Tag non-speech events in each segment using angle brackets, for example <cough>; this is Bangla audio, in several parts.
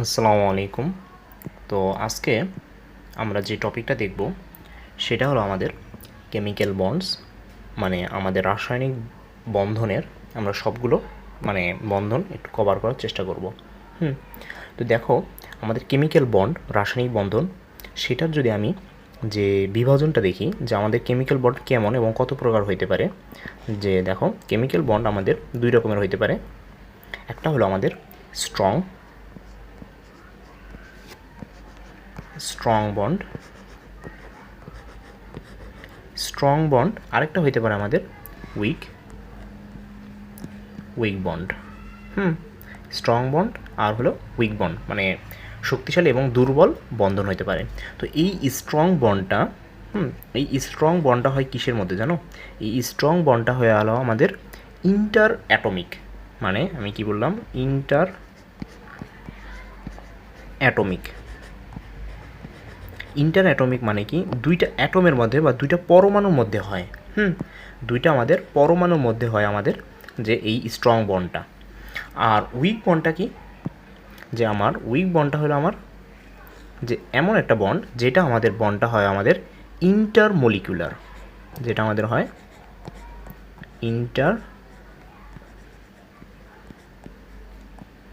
আসসালামু আলাইকুম। তো আজকে আমরা যে টপিকটা দেখব, সেটা হলো আমাদের কেমিক্যাল বন্ডস মানে আমাদের রাসায়নিক বন্ধনের আমরা সবগুলো মানে বন্ধন একটু কভার করার চেষ্টা করব। হুম, তো দেখো, আমাদের কেমিক্যাল বন্ড রাসায়নিক বন্ধন, সেটার যদি আমি যে বিভাজনটা দেখি, যে আমাদের কেমিক্যাল বন্ড কেমন এবং কত প্রকার হইতে পারে, যে দেখো কেমিক্যাল বন্ড আমাদের দুই রকমের হইতে পারে। একটা হলো আমাদের strong strong bond. Strong bond আরেকটা হইতে পারে আমাদের উইক। Weak bond. হুম, স্ট্রং বন্ড আর হলো উইক বন্ড মানে শক্তিশালী এবং দুর্বল বন্ধন হইতে পারে। তো এই স্ট্রং বন্ডটা, হুম, এই স্ট্রং বন্ডটা হয় কিসের মধ্যে জানো? এই স্ট্রং বন্ডটা হয়ে গেল আমাদের ইন্টার অ্যাটমিক মানে আমি কি বললাম? Inter atomic. ইন্টার অ্যাটমিক মানে কি? দুইটা অ্যাটমের মধ্যে বা দুইটা পরমাণুর মধ্যে হয়। হুম? দুইটা আমাদের পরমাণুর মধ্যে হয় আমাদের যে এই স্ট্রং বন্ডটা আর উইক বন্ডটা কি? যে আমার উইক বন্ডটা হলো আমার যে এমন একটা বন্ড যেটা আমাদের বন্ডটা হয় আমাদের ইন্টার মলিকুলার যেটা আমাদের হয় ইন্টার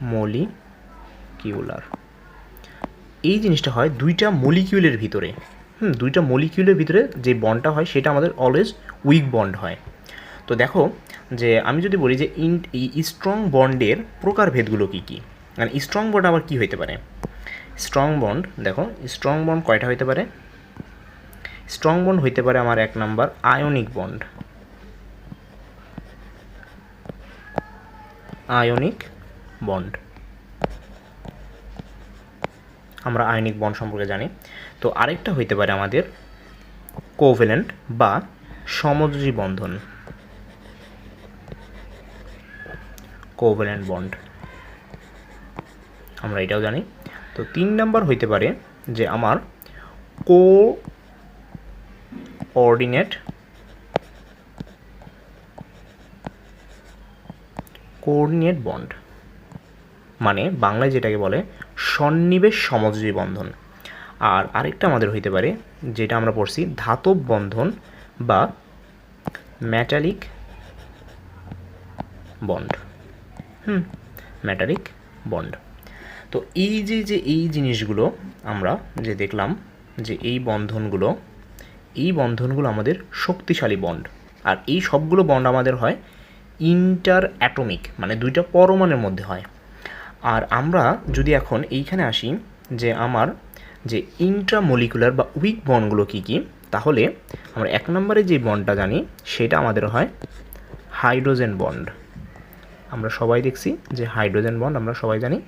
মলিকিউলার এই জিনিসটা হয় দুইটা মলিকিউলের ভিতরে। হুম, দুইটা মলিকিউলের ভিতরে যে বন্ডটা হয় সেটা আমাদের অলওয়েজ উইক বন্ড হয়। তো দেখো যে আমি যদি বলি যে ইন স্ট্রং বন্ডের প্রকারভেদগুলো কী কী? মানে স্ট্রং বন্ড আবার কী হইতে পারে? স্ট্রং বন্ড দেখো স্ট্রং বন্ড কয়টা হইতে পারে? স্ট্রং বন্ড হইতে পারে আমার এক number ionic bond ionic bond আমরা আয়নিক বন্ড সম্পর্কে জানি। তো আরেকটা হইতে পারে আমাদের কোভেলেন্ট বা সমযোজী বন্ধন। Covalent bond. আমরা এটাও জানি। তো তিন নাম্বার হইতে পারে যে আমার কো অর্ডিনেট কোঅর্ডিনেট বন্ড। মানে বাংলায় যেটাকে বলে সন্নিবেশ সমযোজী বন্ধন। আর আরেকটা আমাদের হইতে পারে, যেটা আমরা পড়ছি ধাতব বন্ধন বা ম্যাটালিক বন্ড হুম ম্যাটালিক বন্ড তো এই যে যে এই জিনিসগুলো আমরা যে দেখলাম যে এই বন্ধনগুলো এই বন্ধনগুলো আমাদের শক্তিশালী বন্ড আর এই সবগুলো বন্ড আমাদের হয় ইন্টার অ্যাটমিক মানে দুইটা পরমাণুর মধ্যে হয়। আর আমরা যদি এখন এইখানে আসি যে আমার যে ইন্ট্রামলিকুলার বা উইক বন্ডগুলো কী কী, তাহলে আমরা এক নম্বরে যে বন্ডটা জানি, সেটা আমাদের হয় হাইড্রোজেন বন্ড আমরা সবাই দেখছি যে হাইড্রোজেন বন্ড আমরা সবাই জানি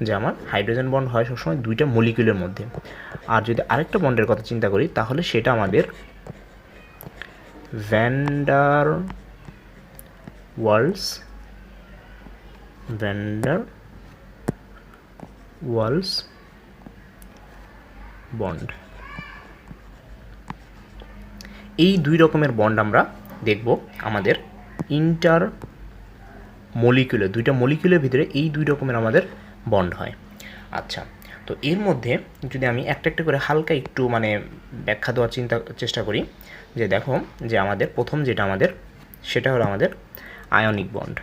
যে আমার হাইড্রোজেন বন্ড হয় সবসময় দুইটা মলিকুলের মধ্যে। আর যদি আরেকটা বন্ডের কথা চিন্তা করি, তাহলে সেটা আমাদের van der Waals van der Waals bond. এই দুই রকমের বন্ড আমরা দেখব আমাদের ইন্টার মলিকুলে দুইটা মলিকুলের ভিতরে এই দুই রকমের আমাদের বন্ড হয়। আচ্ছা তো এর মধ্যে যদি আমি একটা একটা করে হালকা একটু মানে ব্যাখ্যা দেওয়ার চিন্তা, চেষ্টা করি, যে দেখো যে আমাদের প্রথম যেটা আমাদের, সেটা হলো আমাদের আয়নিক বন্ড।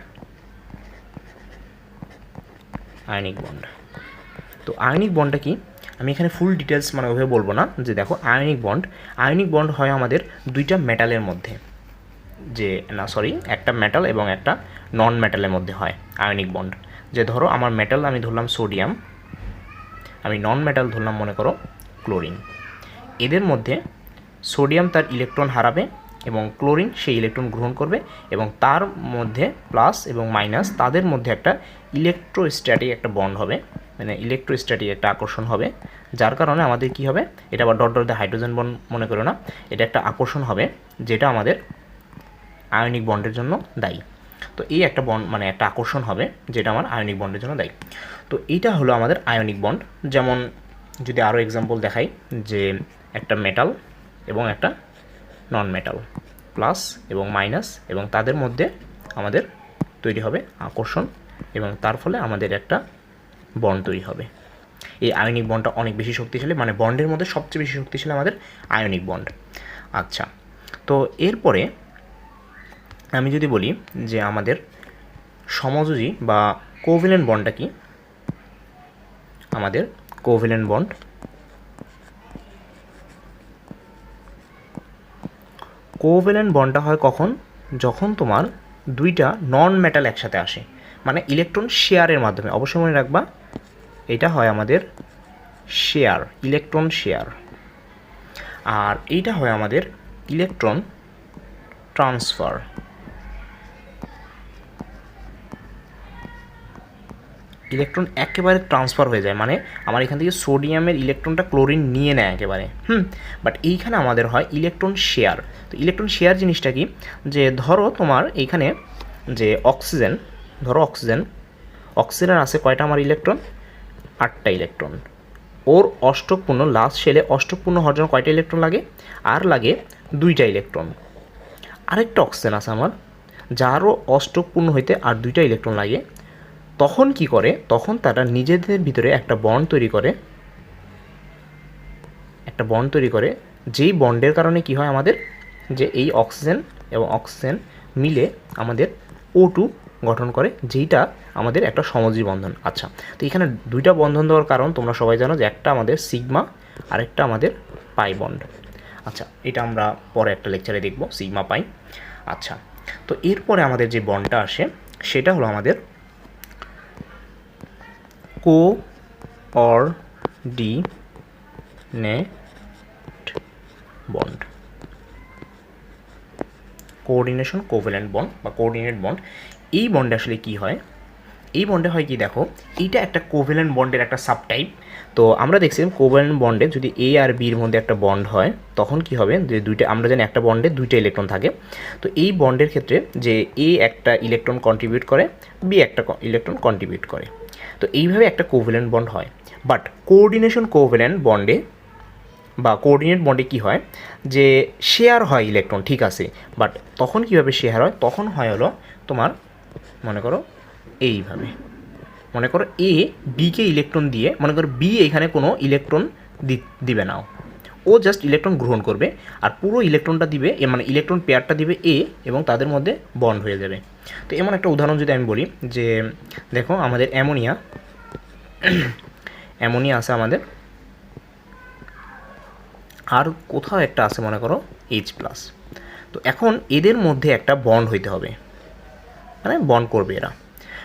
Ionic bond. তো আয়নিক বন্ডটা কি? আমি এখানে ফুল ডিটেলস মানে ওভাবে বলব না, যে দেখো আয়নিক বন্ড। আয়নিক বন্ড হয় আমাদের দুইটা মেটালের মধ্যে। যে, না সরি একটা মেটাল এবং একটা নন মেটালের মধ্যে হয় আয়নিক বন্ড। যে ধরো আমার মেটাল আমি ধরলাম সোডিয়াম আমি নন মেটাল ধরলাম মনে করো ক্লোরিন এদের মধ্যে সোডিয়াম তার ইলেকট্রন হারাবে এবং ক্লোরিন সেই ইলেকট্রন গ্রহণ করবে এবং তার মধ্যে প্লাস এবং মাইনাস তাদের মধ্যে একটা ইলেকট্রোস্ট্যাটিক একটা বন্ড হবে মানে ইলেকট্রোস্ট্যাটিক একটা আকর্ষণ হবে, যার কারণে আমাদের কি হবে, এটা আবার ডট ডট হাইড্রোজেন বন্ড মনে করো না, এটা একটা আকর্ষণ হবে যেটা আমাদের আয়নিক বন্ডের জন্য দায়ী। তো এই একটা বন্ড মানে একটা আকর্ষণ হবে যেটা আমার আয়নিক বন্ডের জন্য দায়ী। তো এইটা হলো আমাদের আয়নিক বন্ড। যেমন যদি আরও এক্সাম্পল দেখাই যে একটা মেটাল এবং একটা নন মেটাল প্লাস এবং মাইনাস এবং তাদের মধ্যে আমাদের তৈরি হবে আকর্ষণ, এবং তার ফলে আমাদের একটা বন্ড তৈরি হবে। এই আয়নিক বন্ডটা অনেক বেশি শক্তিশালী মানে বন্ডের মধ্যে সবচেয়ে বেশি শক্তিশালী আমাদের আয়নিক বন্ড আচ্ছা তো এরপরে আমি যদি বলি যে আমাদের সমযোজী বা কোভিলেন্ট বন্ডটা কি? আমাদের কোভিলেন্ট বন্ড কোভ্যালেন্ট বন্ডটা হয় কখন? যখন তোমার দুইটা নন মেটাল একসাথে আসে মানে ইলেকট্রন শেয়ারের মাধ্যমে। অবশ্যই মনে রাখবা, এটা হয় আমাদের শেয়ার ইলেকট্রন শেয়ার আর এইটা হয় আমাদের ইলেকট্রন ট্রান্সফার ইলেকট্রন একেবারে ট্রান্সফার হয়ে যায়। মানে আমার এখান থেকে সোডিয়ামের ইলেকট্রনটা ক্লোরিন নিয়ে নেয় একেবারে। হুম? বাট এইখানে আমাদের হয় ইলেকট্রন শেয়ার তো ইলেকট্রন শেয়ার জিনিসটা কি? যে ধরো তোমার এইখানে যে অক্সিজেন ধরো অক্সিজেন অক্সিজেন আছে কয়টা আমার ইলেকট্রন আটটা ইলেকট্রন ওর অষ্টকপূর্ণ লাস্ট শেলে অষ্টকপূর্ণ হওয়ার জন্য কয়টা ইলেকট্রন লাগে? আর লাগে দুইটা ইলেকট্রন আরেকটা অক্সিজেন আছে আমার, যারও অষ্টকপূর্ণ হইতে আর দুইটা ইলেকট্রন লাগে। তখন কি করে? তখন তারা নিজেদের ভিতরে একটা বন্ড তৈরি করে। একটা বন্ড তৈরি করে, যেই বন্ডের কারণে কি হয় আমাদের? যে এই অক্সিজেন এবং অক্সিজেন মিলে আমাদের ও টু গঠন করে, যেইটা আমাদের একটা সমজী বন্ধন। আচ্ছা তো এখানে দুইটা বন্ধন দেওয়ার কারণ তোমরা সবাই জানো যে একটা আমাদের সিগমা আরেকটা আমাদের পাই বন্ড আচ্ছা এটা আমরা পরে একটা লেকচারে দেখব সিগমা পাই আচ্ছা তো এরপরে আমাদের যে বন্ডটা আসে, সেটা হলো আমাদের coordinate bond. Coordination covalent bond বা কোঅর্ডিনেট বন্ড। এই বন্ডে আসলে কি হয়? এই বন্ডে হয় কি দেখো, এইটা একটা কোভ্যালেন্ট বন্ডের একটা সাবটাইপ। তো আমরা দেখছিলাম কোভ্যালেন্ট বন্ডে যদি এ আর বির মধ্যে একটা বন্ড হয়, তখন কি হবে? যে দুইটা, আমরা জানি একটা বন্ডে দুইটা ইলেকট্রন থাকে। তো এই বন্ডের ক্ষেত্রে যে এ একটা ইলেকট্রন কন্ট্রিবিউট করে বি একটা ইলেকট্রন কন্ট্রিবিউট করে। তো এইভাবে একটা কোভ্যালেন্ট বন্ড হয়। বাট কোঅর্ডিনেশন কোভ্যালেন্ট বন্ডে বা কোঅর্ডিনেট বন্ডে কি হয়? যে শেয়ার হয় ইলেকট্রন ঠিক আছে? বাট তখন কীভাবে শেয়ার হয়? তখন হয় হলো তোমার, মনে করো, এইভাবে। মনে করো এ বিকে ইলেকট্রন দিয়ে, মনে করো বি এখানে কোনো ইলেকট্রন দিবে নাও ও জাস্ট ইলেকট্রন গ্রহণ করবে আর পুরো ইলেকট্রনটা দিবে মানে ইলেকট্রন পেয়ারটা দিবে এ এবং তাদের মধ্যে বন্ড হয়ে যাবে। তো এমন একটা উদাহরণ যদি আমি বলি যে, দেখো আমাদের অ্যামোনিয়া <clears throat> অ্যামোনিয়া আছে আমাদের, আর কোথাও একটা আছে মনে করো এইচ প্লাস তো এখন এদের মধ্যে একটা বন্ড হইতে হবে। মানে বন্ড করবে এরা।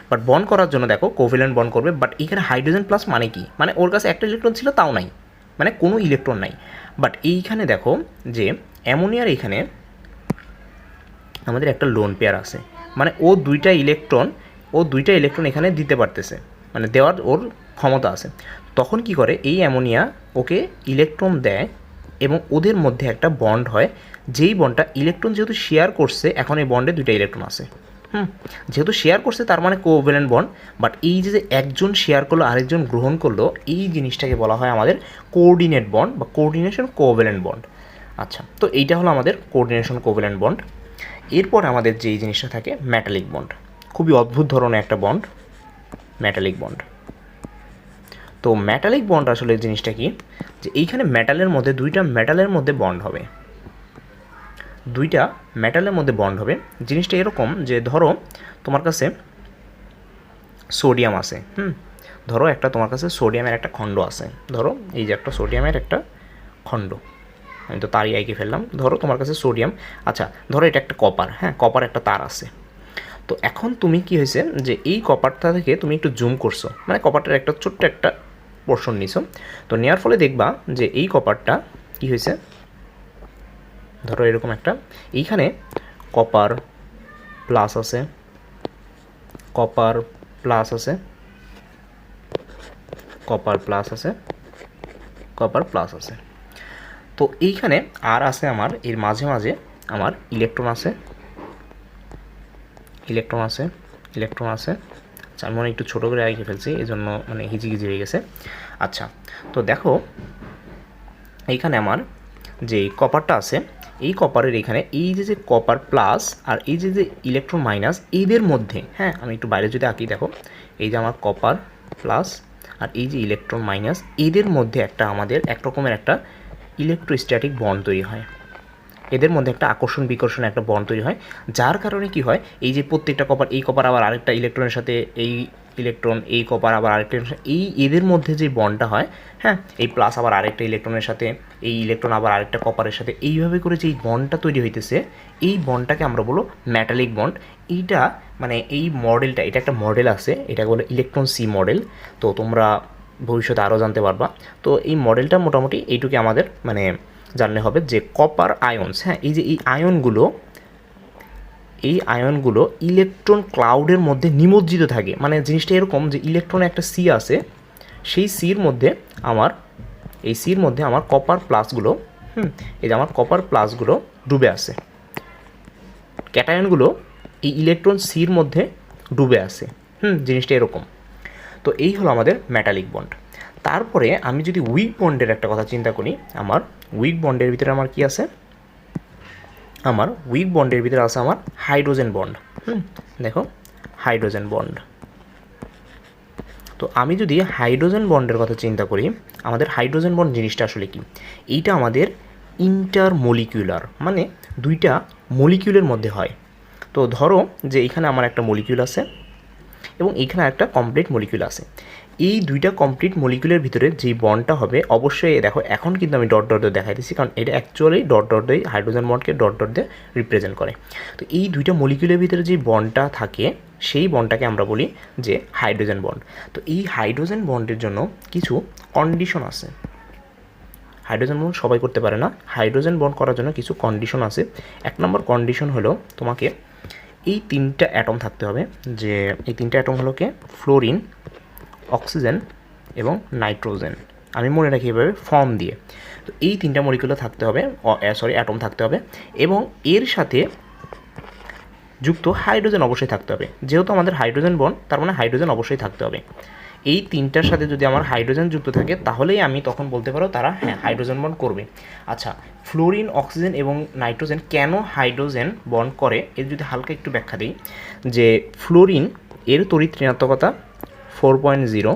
বাট বন্ড করার জন্য দেখো কোভিলেন্ট বন্ড করবে বাট এখানে হাইড্রোজেন প্লাস মানে কি? মানে ওর কাছে একটা ইলেকট্রন ছিল, তাও নাই। মানে কোনো ইলেকট্রন নাই। বাট এইখানে দেখো যে অ্যামোনিয়ার এইখানে আমাদের একটা লোন পেয়ার আছে। মানে ও দুইটা ইলেকট্রন ও দুইটা ইলেকট্রন এখানে দিতে পারতেছে। মানে দেওয়ার ওর ক্ষমতা আছে। তখন কি করে? এই অ্যামোনিয়া ওকে ইলেকট্রন দেয় এবং ওদের মধ্যে একটা বন্ড হয়। যেই বন্ডটা ইলেকট্রন যেহেতু শেয়ার করছে, এখন এই বন্ডে দুইটা ইলেকট্রন আছে। হুম, যেহেতু শেয়ার করছে, তার মানে কোভ্যালেন্ট বন্ড বাট এই যে একজন শেয়ার করল, আরেকজন গ্রহণ করল, এই জিনিসটাকে বলা হয় আমাদের কোঅর্ডিনেট বন্ড বা কোঅর্ডিনেশন কোভ্যালেন্ট বন্ড আচ্ছা তো এইটা হলো আমাদের কোঅর্ডিনেশন কোভ্যালেন্ট বন্ড এরপর আমাদের যেই জিনিসটা থাকে ম্যাটালিক বন্ড খুবই অদ্ভুত ধরনের একটা বন্ড ম্যাটালিক বন্ড তো ম্যাটালিক বন্ড আসলে জিনিসটা কি? যে এইখানে মেটালের মধ্যে, দুইটা মেটালের মধ্যে বন্ড হবে। দুইটা মেটালের মধ্যে বন্ড হবে। জিনিসটা এরকম যে ধরো তোমার কাছে সোডিয়াম আছে, হুম? ধরো একটা তোমার কাছে সোডিয়ামের একটা খণ্ড আছে। ধরো এই যে একটা সোডিয়ামের একটা খণ্ড। আমি তো তারই আইকে ফেললাম। ধরো তোমার কাছে সোডিয়াম আচ্ছা ধরো এটা একটা কপার হ্যাঁ? কপার একটা তার আছে। তো এখন তুমি কি হয়েছে যে এই কপারটা থেকে তুমি একটু জুম করছ। মানে কপারটার একটা ছোট্ট একটা পোর্শন নিছো। তো নেওয়ার ফলে দেখবা যে এই কপারটা কি হয়েছে? ধরো এরকম একটা। এইখানে কপার প্লাস আছে। কপার প্লাস আছে। কপার প্লাস আছে। কপার প্লাস আছে। তো এইখানে আর আছে আমার, এর মাঝে মাঝে আমার ইলেকট্রন আছে। ইলেকট্রন আছে ইলেকট্রন আছে। আচ্ছা আমি মনে একটু ছোটো করে আগে ফেলছি এই জন্য মানে হিজিগিজি হয়ে গেছে। আচ্ছা তো দেখো, এইখানে আমার যে কপারটা আছে এই কপারের এখানে, এই যে যে কপার প্লাস আর এই যে যে ইলেকট্রন মাইনাস এদের মধ্যে হ্যাঁ আমি একটু বাইরে যদি আঁকি, দেখো, এই যে আমার কপার প্লাস আর এই যে ইলেকট্রন মাইনাস এদের মধ্যে একটা আমাদের এক রকমের একটা ইলেকট্রোস্ট্যাটিক বন্ড তৈরি হয়। এদের মধ্যে একটা আকর্ষণ বিকর্ষণ একটা বন্ড তৈরি হয়, যার কারণে কি হয়, এই যে প্রত্যেকটা কপার এই কপার আবার আরেকটা ইলেকট্রনের সাথে এই ইলেকট্রন এই কপার আবার আরেকটা এই এদের মধ্যে যে বন্ডটা হয় হ্যাঁ এই প্লাস আবার আরেকটা ইলেকট্রনের সাথে, এই ইলেকট্রন আবার আরেকটা কপারের সাথে, এইভাবে করে যে এই বন্ডটা তৈরি হইতেছে, এই বন্ডটাকে আমরা বলো ম্যাটালিক বন্ড এইটা মানে এই মডেলটা এটা একটা মডেল আছে এটা বলে ইলেকট্রন সি মডেল তো তোমরা ভবিষ্যতে আরও জানতে পারবা, তো এই মডেলটা মোটামুটি এইটুকু আমাদের মানে জানলে হবে যে কপার আয়নস হ্যাঁ এই যে এই আয়নগুলো এই আয়নগুলো ইলেকট্রন ক্লাউডের মধ্যে নিমজ্জিত থাকে। মানে জিনিসটা এরকম যে ইলেকট্রনে একটা সি আছে, সেই সির মধ্যে আমার, এই সির মধ্যে আমার কপার প্লাসগুলো হুম, এই যে আমার কপার প্লাসগুলো ডুবে আছে। ক্যাটায়নগুলো এই ইলেকট্রন সির মধ্যে ডুবে আছে। হুম, জিনিসটা এরকম। তো এই হলো আমাদের মেটালিক বন্ড তারপরে আমি যদি উইক বন্ডের একটা কথা চিন্তা করি, আমার উইক বন্ডের ভিতরে আমার কি আছে? আমার উইক বন্ডের ভিতরে আছে আমার হাইড্রোজেন বন্ড হুম। দেখো হাইড্রোজেন বন্ড তো আমি যদি হাইড্রোজেন বন্ডের কথা চিন্তা করি আমাদের হাইড্রোজেন বন্ড জিনিসটা আসলে কি? এইটা আমাদের ইন্টার মলিকিউলার মানে দুইটা মলিকিউলের মধ্যে হয়। তো ধরো যে এখানে আমার একটা মলিকিউল আছে এবং এখানে একটা কমপ্লিট মলিকিউল আছে। এই দুইটা কমপ্লিট মলিকিউলের ভিতরে যে বন্ডটা হবে, অবশ্যই দেখো, এখন কিন্তু আমি ডট ডট দেখাই দিচ্ছি কারণ এটা অ্যাকচুয়ালি ডট ডট দিয়ে হাইড্রোজেন বন্ডকে ডট ডট দিয়ে রিপ্রেজেন্ট করে। তো এই দুইটা মলিকিউলের ভিতরে যে বন্ডটা থাকে, সেই বন্ডটাকে আমরা বলি যে হাইড্রোজেন বন্ড তো এই হাইড্রোজেন বন্ডের জন্য কিছু কন্ডিশন আছে। হাইড্রোজেন বন্ড সবাই করতে পারে না। হাইড্রোজেন বন্ড করার জন্য কিছু কন্ডিশন আছে। এক নম্বর কন্ডিশন হলো তোমাকে এই তিনটা অ্যাটম থাকতে হবে, যে এই তিনটা অ্যাটম হলো কে? ফ্লোরিন অক্সিজেন এবং নাইট্রোজেন। আমি মনে রাখি এভাবে ফর্ম দিয়ে। তো এই তিনটা মলিকুলে থাকতে হবে সরি অ্যাটম থাকতে হবে এবং এর সাথে যুক্ত হাইড্রোজেন অবশ্যই থাকতে হবে। যেহেতু আমাদের হাইড্রোজেন বন তার মানে হাইড্রোজেন অবশ্যই থাকতে হবে। এই তিনটার সাথে যদি আমার হাইড্রোজেন যুক্ত থাকে, তাহলেই আমি তখন বলতে পারো তারা হ্যাঁ হাইড্রোজেন বন্ড করবে। আচ্ছা ফ্লোরিন অক্সিজেন এবং নাইট্রোজেন কেন হাইড্রোজেন বন্ড করে? এর যদি হালকা একটু ব্যাখ্যা দিই। যে ফ্লোরিন এর তড়িৎ ঋণাত্মকতা ফোর পয়েন্ট জিরো,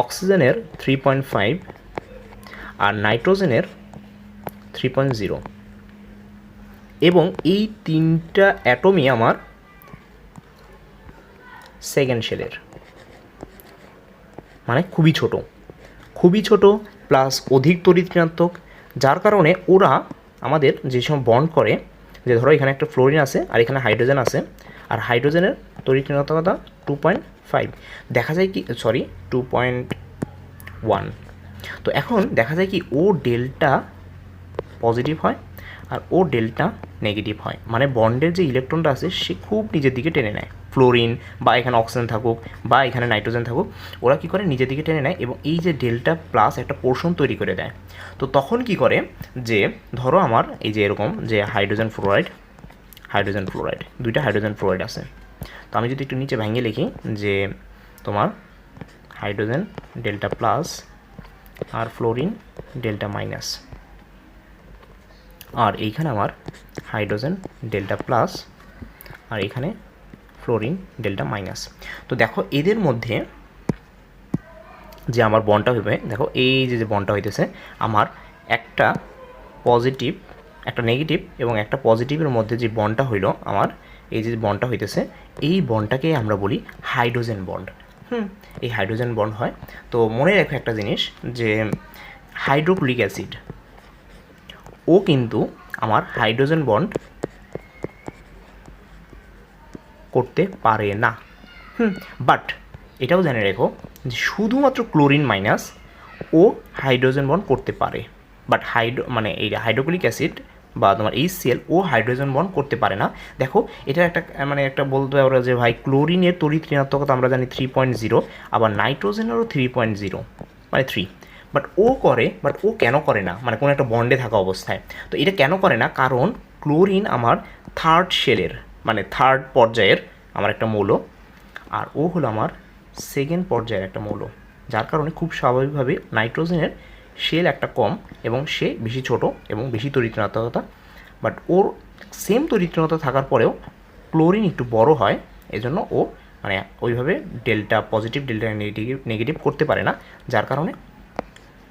অক্সিজেনের থ্রি পয়েন্ট ফাইভ আর নাইট্রোজেনের থ্রি পয়েন্ট জিরো। এবং এই তিনটা অ্যাটমই আমার সেকেন্ড শেলের। মানে খুবই ছোট। খুবই ছোট প্লাস অধিক তড়িৎ ঋণাত্মক, যার কারণে ওরা আমাদের যে সময় বন্ড করে, যে ধরো এখানে একটা ফ্লোরিন আছে আর এখানে হাইড্রোজেন আছে, আর হাইড্রোজেনের তড়িৎ টু পয়েন্ট ফাইভ দেখা যায় কি সরি টু পয়েন্ট ওয়ান তো এখন দেখা যায় কি, ও ডেল্টা পজিটিভ হয় আর ও ডেল্টা নেগেটিভ হয়। মানে বন্ডের যে ইলেকট্রনটা আছে, সে খুব নিজের দিকে টেনে নেয়। ফ্লোরিন বা এখানে অক্সিজেন থাকুক বা এখানে নাইট্রোজেন থাকুক, ওরা কী করে? নিজের দিকে টেনে নেয় এবং এই যে ডেল্টা প্লাস একটা পোর্শন তৈরি করে দেয়। তো তখন কি করে? যে, ধরো আমার এই যে এরকম যে হাইড্রোজেন ফ্লোরাইড হাইড্রোজেন ফ্লোরাইড দুইটা হাইড্রোজেন ফ্লোরাইড আছে। তো আমি যদি একটু নিচে ভেঙে লিখি যে তোমার হাইড্রোজেন ডেল্টা প্লাস আর ফ্লোরিন ডেল্টা মাইনাস। আর এইখানে আমার হাইড্রোজেন ডেল্টা প্লাস আর এখানে ফ্লোরিন ডেল্টা মাইনাস। তো দেখো এদের মধ্যে যে আমার বনটা হইবে, দেখো এই যে যে বনটা হইতেছে, আমার একটা পজিটিভ, একটা নেগেটিভ এবং একটা পজিটিভের মধ্যে যে বনটা হইল, আমার এই যে বনটা হইতেছে, এই বনটাকে আমরা বলি হাইড্রোজেন বন্ড। হুম, এই হাইড্রোজেন বন্ড হয়। তো মনে রাখো একটা জিনিস যে হাইড্রোক্লিক অ্যাসিড, ও কিন্তু আমার হাইড্রোজেন বন্ড করতে পারে না। হুম, বাট এটাও জেনে রেখো যে শুধুমাত্র ক্লোরিন মাইনাস ও হাইড্রোজেন বন্ড করতে পারে। বাট হাইড্রো মানে এই হাইড্রোক্লিক অ্যাসিড বা তোমার এই সেল ও হাইড্রোজেন বন্ড করতে পারে না। দেখো এটা একটা মানে একটা বলতে পারো যে ভাই ক্লোরিনের তড়িৎ ঋণাত্মকতা আমরা জানি থ্রি পয়েন্ট জিরো আবার নাইট্রোজেনেরও থ্রি পয়েন্ট জিরো মানে থ্রি বাট ও করে বাট ও কেন করে না? মানে কোনো একটা বন্ডে থাকা অবস্থায়। তো এটা কেন করে না? কারণ ক্লোরিন আমার থার্ড শেলের মানে থার্ড পর্যায়ের আমার একটা মৌল, আর ও হলো আমার সেকেন্ড পর্যায়ের একটা মৌল। যার কারণে খুব স্বাভাবিকভাবে নাইট্রোজেনের শেল একটা কম এবং সে বেশি ছোট এবং বেশি তরিত্রণাত্মকতা বাট ওর সেম তরিত্রণতা থাকার পরেও ক্লোরিন একটু বড় হয়, এজন্য ও মানে ওইভাবে delta positive delta negative negative করতে পারে না, যার কারণে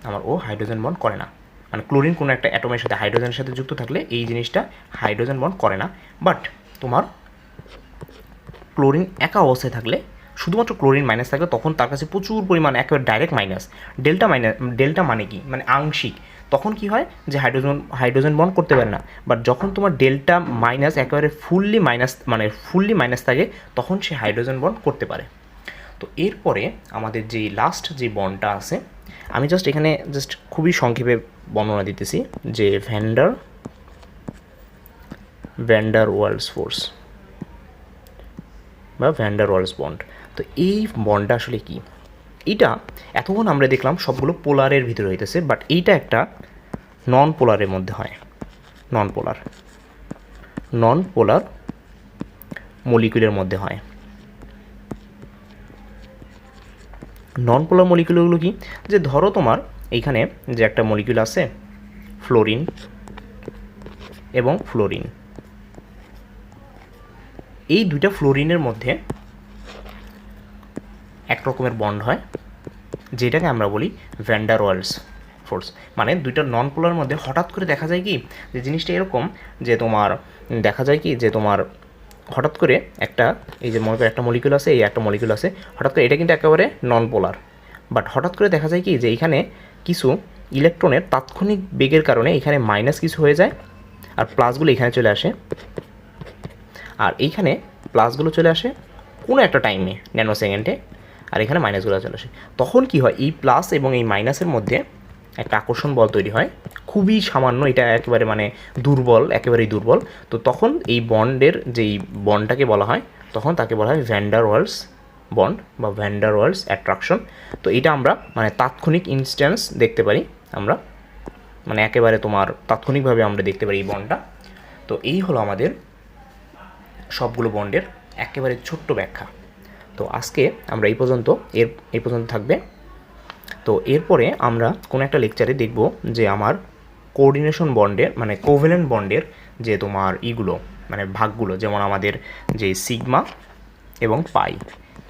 আমার ও হাইড্রোজেন বন্ড করে না। মানে ক্লোরিন কোনো একটা অ্যাটমের সাথে হাইড্রোজেনের সাথে যুক্ত থাকলে এই জিনিসটা হাইড্রোজেন বন্ড করে না। বাট তোমার ক্লোরিন একা অবস্থায় থাকলে শুধুমাত্র ক্লোরিন মাইনাস থাকলে তখন তার কাছে প্রচুর পরিমাণ একেবারে direct minus delta minus delta মানে কি? মানে আংশিক। তখন কি হয় যে হাইড্রোজেন হাইড্রোজেন বন্ড করতে পারে না। বাট যখন তোমার ডেল্টা মাইনাস একেবারে ফুললি মাইনাস মানে ফুললি মাইনাস থাকে, তখন সে হাইড্রোজেন বন্ড করতে পারে। তো এরপরে আমাদের যে লাস্ট যে বন্ডটা আছে, আমি জাস্ট এখানে জাস্ট খুবই সংক্ষেপে বর্ণনা দিতেছি যে van der van der Waals force বা ভ্যান্ডার ওয়ার্ল্ডস বন্ড তো এই বন্ডটা আসলে কি? এটা এতক্ষণ আমরা দেখলাম সবগুলো পোলারের ভিতরে হইতেছে বাট এইটা একটা নন পোলারের মধ্যে হয়। নন পোলার নন পোলার মলিকুলের মধ্যে হয়। নন পোলার মলিকুলগুলো কি? যে ধরো তোমার এইখানে যে একটা মলিকুল আছে ফ্লোরিন এবং ফ্লোরিন এই দুইটা ফ্লোরিনের মধ্যে এক রকমের বন্ড হয়, যেটাকে আমরা বলি ভ্যান্ডার ওয়ার্লস ফোর্স মানে দুইটা নন পোলার মধ্যে হঠাৎ করে দেখা যায় কি, যে জিনিসটা এরকম যে তোমার, দেখা যায় কি, যে তোমার হঠাৎ করে একটা, এই যে মনে করো একটা মলিকুল আছে, এই একটা মলিকুল আছে, হঠাৎ করে এটা কিন্তু একেবারে নন পোলার বাট হঠাৎ করে দেখা যায় কি, যে এখানে কিছু ইলেকট্রনের তাৎক্ষণিক বেগের কারণে এখানে মাইনাস কিছু হয়ে যায়, আর প্লাসগুলো এখানে চলে আসে। আর এইখানে প্লাসগুলো চলে আসে কোনো একটা টাইমে ন্যানো সেকেন্ডে আর এখানে মাইনাসগুলো চলে আসে। তখন কি হয়? এই প্লাস এবং এই মাইনাসের মধ্যে একটা আকর্ষণ বল তৈরি হয়। খুবই সামান্য, এটা একেবারে মানে দুর্বল, একেবারেই দুর্বল। তো তখন এই বন্ডের যেই বন্ডটাকে বলা হয়, তখন তাকে বলা হয় ভ্যান্ডার ওয়ার্লস বন্ড বা ভ্যান্ডার ওয়ার্লস অ্যাট্রাকশন তো এটা আমরা মানে তাৎক্ষণিক ইনস্ট্যান্স দেখতে পারি। আমরা মানে একেবারে তোমার তাৎক্ষণিকভাবে আমরা দেখতে পারি এই বন্ডটা তো এই হলো আমাদের সবগুলো বন্ডের একেবারে ছোট্ট ব্যাখ্যা। তো আজকে আমরা এই পর্যন্ত, এর, এই পর্যন্ত থাকবে। তো এরপরে আমরা কোনো একটা লেকচারে দেখব যে আমার কোঅর্ডিনেশন বন্ডের মানে কোভেলেন্ট বন্ডের যে তোমার ইগুলো মানে ভাগগুলো, যেমন আমাদের যে সিগমা এবং পাই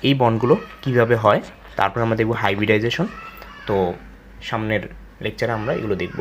এই বন্ডগুলো কীভাবে হয়, তারপর আমরা দেখব হাইব্রিডাইজেশন তো সামনের লেকচারে আমরা এগুলো দেখব।